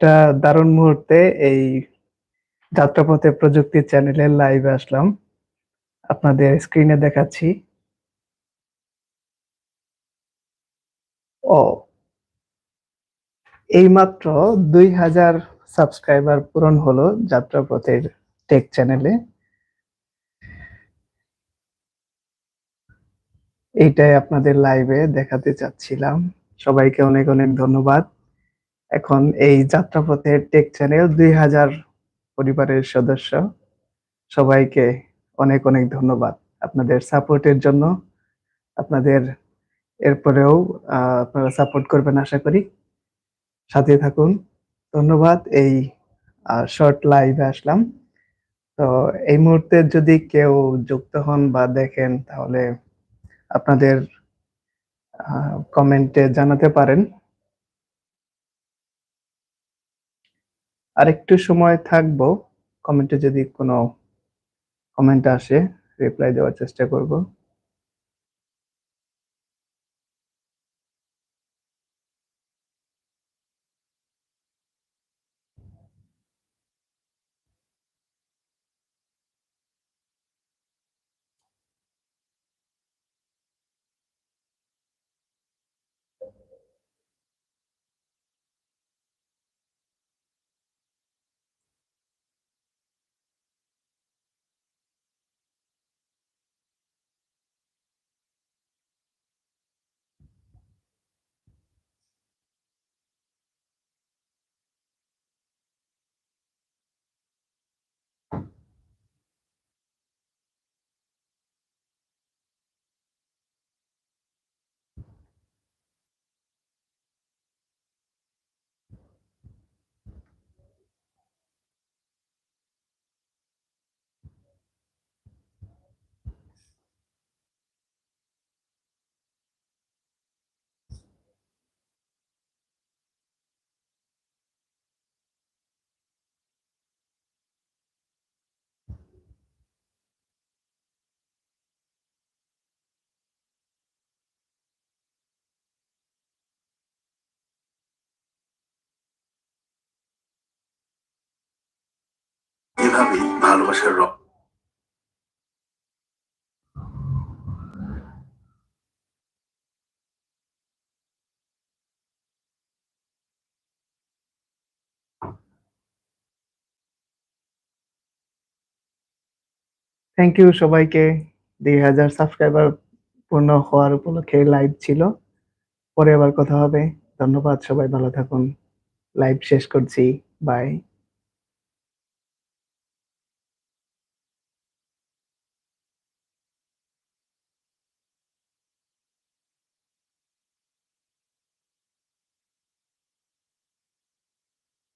একটা দারুণ মুহূর্তে এই যাত্রাপথে প্রযুক্তি চ্যানেলে লাইভে আসলাম। আপনাদের স্ক্রিনে দেখাচ্ছি। ও, এইমাত্র দুই হাজার সাবস্ক্রাইবার পূরণ হলো যাত্রাপথের টেক চ্যানেলে এইটাই আপনাদের লাইভে দেখাতে চাচ্ছিলাম। সবাইকে অনেক অনেক ধন্যবাদ। এখন এই যাত্রাপথের টেক চ্যানেল দুই হাজার পরিবারের সদস্য। সবাইকে অনেক অনেক ধন্যবাদ আপনাদের সাপোর্টের জন্য। আপনাদের এরপরেও আপনারা সাপোর্ট করবেন আশা করি। সাথে থাকুন। ধন্যবাদ। এই শর্ট লাইভে আসলাম। তো এই মুহূর্তে যদি কেউ যুক্ত হন বা দেখেন, তাহলে আপনাদের কমেন্টে জানাতে পারেন। আরেকটু সময় থাকব। কমেন্টে যদি কোনো কমেন্ট আসে রিপ্লাই দেওয়ার চেষ্টা করব। এভাবেই ভালোবাসার রং। থ্যাংক ইউ সবাইকে। দুই হাজার সাবস্ক্রাইবার পূর্ণ হওয়ার উপলক্ষে লাইভ ছিল। পরে আবার কথা হবে। ধন্যবাদ সবাই, ভালো থাকুন। লাইভ শেষ করছি। বাই